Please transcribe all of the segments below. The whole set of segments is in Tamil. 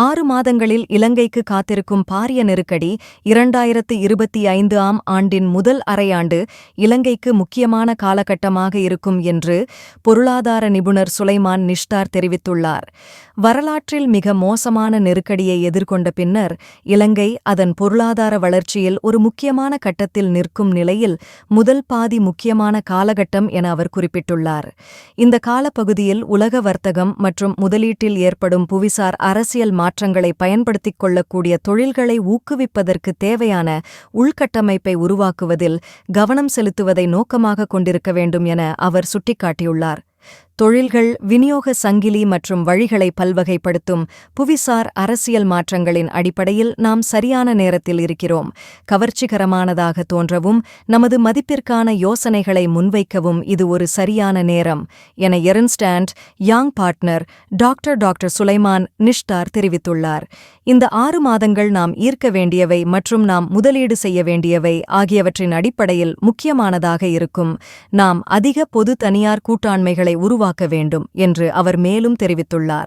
ஆறு மாதங்களில் இலங்கைக்கு காத்திருக்கும் பாரிய நெருக்கடி இரண்டாயிரத்து இருபத்தி ஐந்து ஆம் ஆண்டின் முதல் அரையாண்டு இலங்கைக்கு முக்கியமான காலகட்டமாக இருக்கும் என்று பொருளாதார நிபுணர் சுலைமான் நிஷ்டார் தெரிவித்துள்ளார். வரலாற்றில் மிக மோசமான நெருக்கடியை எதிர்கொண்ட பின்னர் இலங்கை அதன் பொருளாதார வளர்ச்சியில் ஒரு முக்கியமான கட்டத்தில் நிற்கும் நிலையில் முதல் பாதி முக்கியமான காலகட்டம் என அவர் குறிப்பிட்டுள்ளார். இந்த காலப்பகுதியில் உலக வர்த்தகம் மற்றும் முதலீட்டில் ஏற்படும் புவிசார் அரசியல் மாற்றங்களை பயன்படுத்திக் கொள்ளக்கூடிய தொழில்களை ஊக்குவிப்பதற்கு தேவையான உள்கட்டமைப்பை உருவாக்குவதில் கவனம் செலுத்துவதை நோக்கமாக கொண்டிருக்க வேண்டும் என அவர் சுட்டிக்காட்டியுள்ளார். தொழில்கள் விநியோக சங்கிலி மற்றும் வழிகளை பல்வகைப்படுத்தும் புவிசார் அரசியல் மாற்றங்களின் அடிப்படையில் நாம் சரியான நேரத்தில் இருக்கிறோம். கவர்ச்சிகரமானதாக தோன்றவும் நமது மதிப்பிற்கான யோசனைகளை முன்வைக்கவும் இது ஒரு சரியான நேரம் என Ernst and Young partner doctor doctor Sulaiman Nishtar தெரிவித்துள்ளார். இந்த ஆறு மாதங்கள் நாம் ஈர்க்க வேண்டியவை மற்றும் நாம் முதலீடு செய்ய வேண்டியவை ஆகியவற்றின் அடிப்படையில் முக்கியமானதாக இருக்கும். நாம் அதிக பொது தனியார் கூட்டாண்மைகளை உருவாக்க வேண்டும் என்று அவர் மேலும் தெரிவித்துள்ளார்.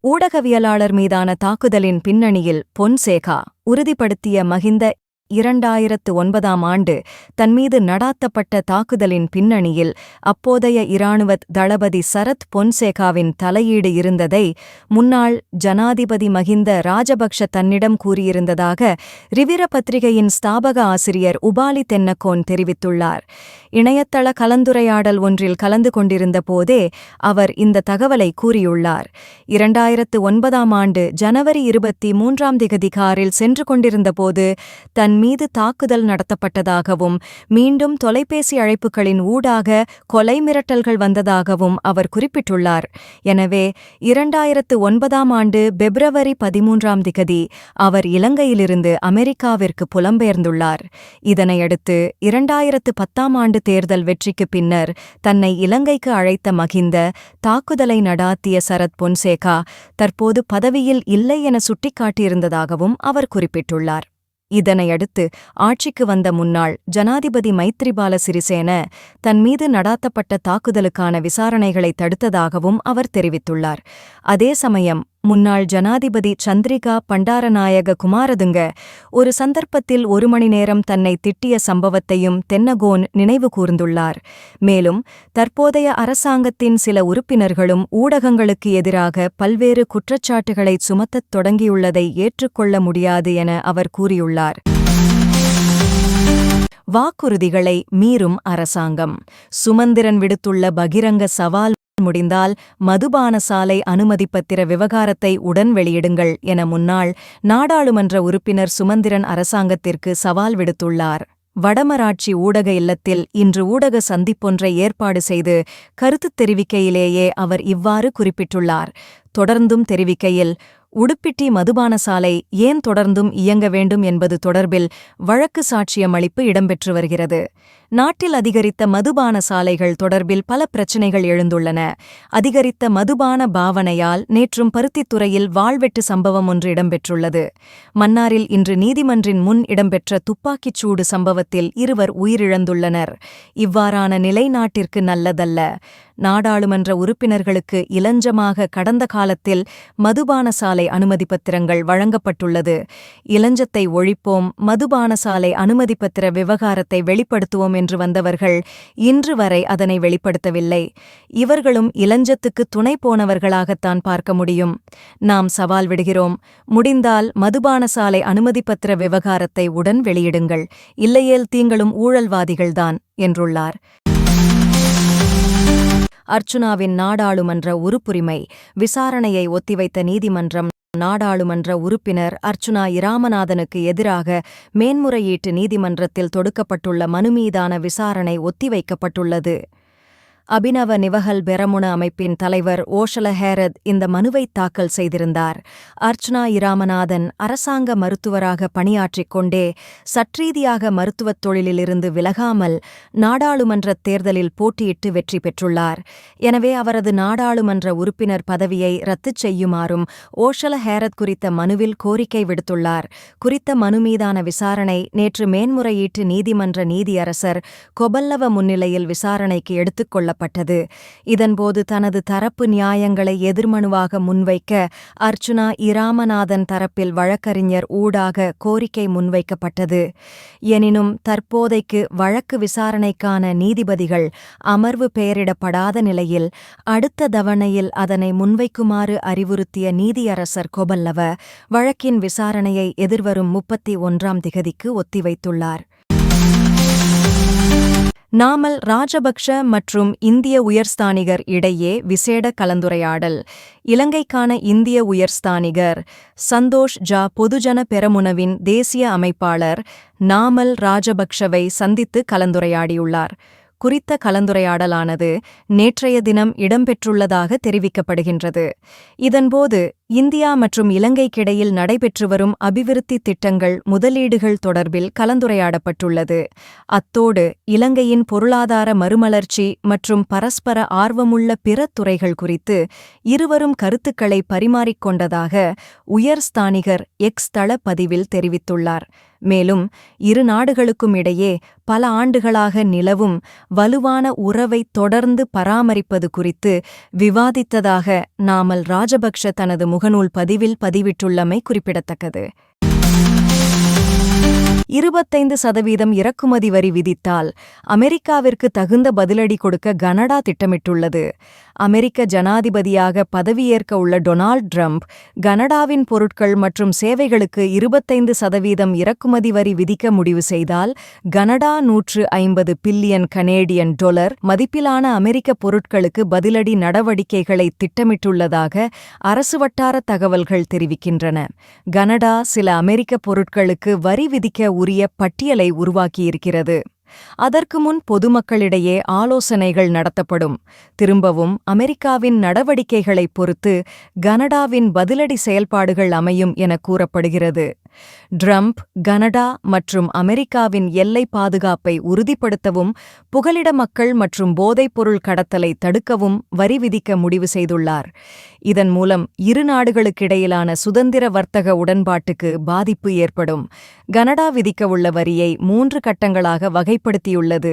ஊடகவியலாளர் மீதான தாக்குதலின் பின்னணியில் பொன்சேகா உறுதிப்படுத்திய மகிந்த இரண்டாயிரத்து ஒன்பதாம் ஆண்டு தன்மீது நடாத்தப்பட்ட தாக்குதலின் பின்னணியில் அப்போதைய இராணுவத் தளபதி சரத் பொன்சேகாவின் தலையீடு இருந்ததை முன்னாள் ஜனாதிபதி மகிந்த ராஜபக்ஷ தன்னிடம் கூறியிருந்ததாக ரிவிர பத்திரிகையின் ஸ்தாபக ஆசிரியர் உபாலி தென்னக்கோன் தெரிவித்துள்ளார். இணையதள கலந்துரையாடல் ஒன்றில் கலந்து கொண்டிருந்த போதே அவர் இந்த தகவலை கூறியுள்ளார். இரண்டாயிரத்து ஒன்பதாம் ஆண்டு ஜனவரி இருபத்தி மூன்றாம் திகதி காரில் சென்று கொண்டிருந்தபோது தன் மீது தாக்குதல் நடத்தப்பட்டதாகவும் மீண்டும் தொலைபேசி அழைப்புகளின் ஊடாக கொலை மிரட்டல்கள் வந்ததாகவும் அவர் குறிப்பிட்டுள்ளார். எனவே இரண்டாயிரத்து ஒன்பதாம் ஆண்டு பிப்ரவரி பதிமூன்றாம் திகதி அவர் இலங்கையிலிருந்து அமெரிக்காவிற்கு புலம்பெயர்ந்துள்ளார். இதனையடுத்து இரண்டாயிரத்து பத்தாம் ஆண்டு தேர்தல் வெற்றிக்கு பின்னர் தன்னை இலங்கைக்கு அழைத்த மகிந்த தாக்குதலை நடாத்திய சரத் பொன்சேகா தற்போது பதவியில் இல்லை என சுட்டிக்காட்டியிருந்ததாகவும் அவர் குறிப்பிட்டுள்ளார். இதனையடுத்து ஆட்சிக்கு வந்த முன்னாள் ஜனாதிபதி மைத்ரிபால சிறிசேன தன் மீது நடாத்தப்பட்ட தாக்குதலுக்கான விசாரணைகளை தடுத்ததாகவும் அவர் தெரிவித்துள்ளார். அதே சமயம் முன்னாள் ஜனாதிபதி சந்திரிகா பண்டாரநாயக குமாரதுங்க ஒரு சந்தர்ப்பத்தில் ஒரு மணி நேரம் தன்னை திட்டிய சம்பவத்தையும் தென்னகோன் நினைவு கூர்ந்துள்ளார். மேலும் தற்போதைய அரசாங்கத்தின் சில உறுப்பினர்களும் ஊடகங்களுக்கு எதிராக பல்வேறு குற்றச்சாட்டுகளை சுமத்தத் தொடங்கியுள்ளதை ஏற்றுக்கொள்ள முடியாது என அவர் கூறியுள்ளார். வாக்குறுதிகளை மீறும் அரசாங்கம். சுமந்திரன் விடுத்துள்ள பகிரங்க சவால் முடிந்தால் மதுபான சாலை அனுமதிப்பத்திர விவகாரத்தை உடன் வெளியிடுங்கள் என முன்னாள் நாடாளுமன்ற உறுப்பினர் சுமந்திரன் அரசாங்கத்திற்கு சவால் விடுத்துள்ளார். வடமராட்சி ஊடக இல்லத்தில் இன்று ஊடக சந்திப்பொன்றை ஏற்பாடு செய்து கருத்துத் தெரிவிக்கையிலேயே அவர் இவ்வாறு குறிப்பிட்டுள்ளார். தொடர்ந்தும் தெரிவிக்கையில் உடுப்பிட்டி மதுபான சாலை ஏன் தொடர்ந்தும் இயங்க வேண்டும் என்பது தொடர்பில் வழக்கு சாட்சியமளிப்பு இடம்பெற்று வருகிறது. நாட்டில் அதிகரித்த மதுபான சாலைகள் தொடர்பில் பல பிரச்சினைகள் எழுந்துள்ளன. அதிகரித்த மதுபான பாவனையால் நேற்றும் பருத்தித்துறையில் வாழ்வெட்டு சம்பவம் ஒன்று இடம்பெற்றுள்ளது. மன்னாரில் இன்று நீதிமன்றின் முன் இடம்பெற்ற துப்பாக்கிச் சூடு சம்பவத்தில் இருவர் உயிரிழந்துள்ளனர். இவ்வாறான நிலை நாட்டிற்கு நல்லதல்ல. நாடாளுமன்ற உறுப்பினர்களுக்கு இலஞ்சமாக கடந்த காலத்தில் மதுபான சாலை அனுமதி பத்திரங்கள் வழங்கப்பட்டுள்ளது. இலஞ்சத்தை ஒழிப்போம் மதுபான சாலை அனுமதிப்பத்திர விவகாரத்தை வெளிப்படுத்துவோம் என்று வந்தவர்கள் இன்று வரை அதனை வெளிப்படுத்தவில்லை. இவர்களும் இளஞ்சத்துக்கு துணை போனவர்களாகத்தான் பார்க்க முடியும். நாம் சவால் விடுகிறோம். முடிந்தால் மதுபான சாலை அனுமதி பத்திர விவகாரத்தை உடன் வெளியிடுங்கள். இல்லையேல் தீங்களும் ஊழல்வாதிகள்தான் என்றுள்ளார். அர்ச்சுனாவின் நாடாளுமன்ற உறுப்புரிமை விசாரணையை ஒத்திவைத்த நீதிமன்றம் நாடாளுமன்ற உறுப்பினர் அர்ச்சுனா இராமநாதனுக்கு எதிராக மேன்முறையீட்டு நீதிமன்றத்தில் தொடுக்கப்பட்டுள்ள மனு மீதான விசாரணை ஒத்திவைக்கப்பட்டுள்ளது. அபினவ நிவகல் பெரமுன அமைப்பின் தலைவர் ஓஷல ஹேரத் இந்த மனுவை தாக்கல் செய்திருந்தார். அர்ச்சனா இராமநாதன் அரசாங்க மருத்துவராக பணியாற்றிக் கொண்டே சற்றீதியாக மருத்துவத் தொழிலிலிருந்து விலகாமல் நாடாளுமன்றத் தேர்தலில் போட்டியிட்டு வெற்றி பெற்றுள்ளார். எனவே அவரது நாடாளுமன்ற உறுப்பினர் பதவியை ரத்துச் செய்யுமாறும் ஓஷல ஹேரத் குறித்த மனுவில் கோரிக்கை விடுத்துள்ளார். குறித்த மனு மீதான விசாரணை நேற்று மேன்முறையீட்டு நீதிமன்ற நீதியரசர் கொபல்லவ முன்னிலையில் விசாரணைக்கு எடுத்துக் கொள்ளப்பட்டது. வழங்கப்பட்டது இதன்போது தனது தரப்பு நியாயங்களை எதிர்மனுவாக முன்வைக்க அர்ச்சுனா இராமநாதன் தரப்பில் வழக்கறிஞர் ஊடாக கோரிக்கை முன்வைக்கப்பட்டது. எனினும் தற்போதைக்கு வழக்கு விசாரணைக்கான நீதிபதிகள் அமர்வு பெயரிடப்படாத நிலையில் அடுத்த தவணையில் அதனை முன்வைக்குமாறு அறிவுறுத்திய நீதியரசர் கொபல்லவ வழக்கின் விசாரணையை எதிர்வரும் முப்பத்தி ஒன்றாம் திகதிக்கு ஒத்திவைத்துள்ளார். நாமல் ராஜபக்ஷ மற்றும் இந்திய உயர்ஸ்தானிகர் இடையே விசேட கலந்துரையாடல். இலங்கைக்கான இந்திய உயர்ஸ்தானிகர் சந்தோஷ் ஜா பொதுஜன பெரமுனவின் தேசிய அமைப்பாளர் நாமல் ராஜபக்ஷவை சந்தித்து கலந்துரையாடியுள்ளார். குறித்த கலந்துரையாடலானது நேற்றைய தினம் இடம்பெற்றுள்ளதாக தெரிவிக்கப்படுகின்றது. இதன்போது இந்தியா மற்றும் இலங்கைக்கிடையில் நடைபெற்று வரும் அபிவிருத்தி திட்டங்கள் முதலீடுகள் தொடர்பில் கலந்துரையாடப்பட்டுள்ளது. அத்தோடு இலங்கையின் பொருளாதார மறுமலர்ச்சி மற்றும் பரஸ்பர ஆர்வமுள்ள பிற துறைகள் குறித்து இருவரும் கருத்துக்களை பரிமாறிக்கொண்டதாக உயர்ஸ்தானிகர் எக்ஸ் தள பதிவில் தெரிவித்துள்ளார். மேலும் இரு நாடுகளுக்கும் இடையே பல ஆண்டுகளாக நிலவும் வலுவான உறவை தொடர்ந்து பராமரிப்பது குறித்து விவாதித்ததாக நாமல் ராஜபக்ஷ தனது முகநூல் பதிவில் பதிவிட்டுள்ளமை குறிப்பிடத்தக்கது. இருபத்தைந்து சதவீதம் இறக்குமதி வரி விதித்தால் அமெரிக்காவிற்கு தகுந்த பதிலடி கொடுக்க கனடா திட்டமிட்டுள்ளது. அமெரிக்க ஜனாதிபதியாக பதவியேற்க உள்ள டொனால்ட் ட்ரம்ப் கனடாவின் பொருட்கள் மற்றும் சேவைகளுக்கு இருபத்தைந்து சதவீதம் இறக்குமதி வரி விதிக்க முடிவு செய்தால் கனடா நூற்று ஐம்பது பில்லியன் கனேடியன் டொலர் மதிப்பிலான அமெரிக்க பொருட்களுக்கு பதிலடி நடவடிக்கைகளை திட்டமிட்டுள்ளதாக அரசு வட்டார தகவல்கள் தெரிவிக்கின்றன. கனடா சில அமெரிக்க பொருட்களுக்கு வரி விதிக்க உரிய பட்டியலை உருவாக்கியிருக்கிறது. அதற்கு முன் பொதுமக்களிடையே ஆலோசனைகள் நடத்தப்படும். திரும்பவும் அமெரிக்காவின் நடவடிக்கைகளைப் பொறுத்து கனடாவின் பதிலடி செயல்பாடுகள் அமையும் என கூறப்படுகிறது. ட்ரம்ப் கனடா மற்றும் அமெரிக்காவின் எல்லை பாதுகாப்பை உறுதிப்படுத்தவும் புகலிட மக்கள் மற்றும் போதைப்பொருள் கடத்தலை தடுக்கவும் வரி விதிக்க முடிவு செய்துள்ளார். இதன் மூலம் இரு நாடுகளுக்கிடையிலான சுதந்திர வர்த்தக உடன்பாட்டுக்கு பாதிப்பு ஏற்படும். கனடா விதிக்கவுள்ள வரியை மூன்று கட்டங்களாக வகை வெளிப்படுத்தியுள்ளது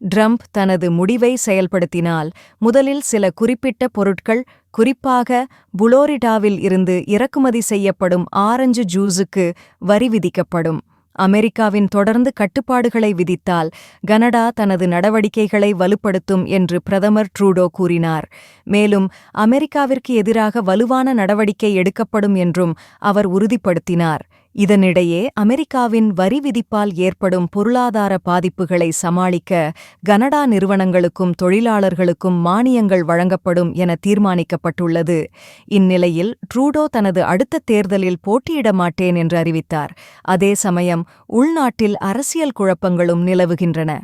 ட்ரம்ப் தனது முடிவை செயல்படுத்தினால் முதலில் சில குறிப்பிட்ட பொருட்கள் குறிப்பாக புளோரிடாவில் இருந்து இறக்குமதி செய்யப்படும் ஆரஞ்சு ஜூஸுக்கு வரி விதிக்கப்படும். அமெரிக்காவின் தொடர்ந்து கட்டுப்பாடுகளை விதித்தால் கனடா தனது நடவடிக்கைகளை வலுப்படுத்தும் என்று பிரதமர் ட்ரூடோ கூறினார். மேலும் அமெரிக்காவிற்கு எதிராக வலுவான நடவடிக்கை எடுக்கப்படும் என்றும் அவர் உறுதிப்படுத்தினார். இதனிடையே அமெரிக்காவின் வரி விதிப்பால் ஏற்படும் பொருளாதார பாதிப்புகளை சமாளிக்க கனடா நிறுவனங்களுக்கும் தொழிலாளர்களுக்கும் மானியங்கள் வழங்கப்படும் என தீர்மானிக்கப்பட்டுள்ளது. இந்நிலையில் ட்ரூடோ தனது அடுத்த தேர்தலில் போட்டியிட மாட்டேன் என்று அறிவித்தார். அதே சமயம் உள்நாட்டில் அரசியல் குழப்பங்களும் நிலவுகின்றன.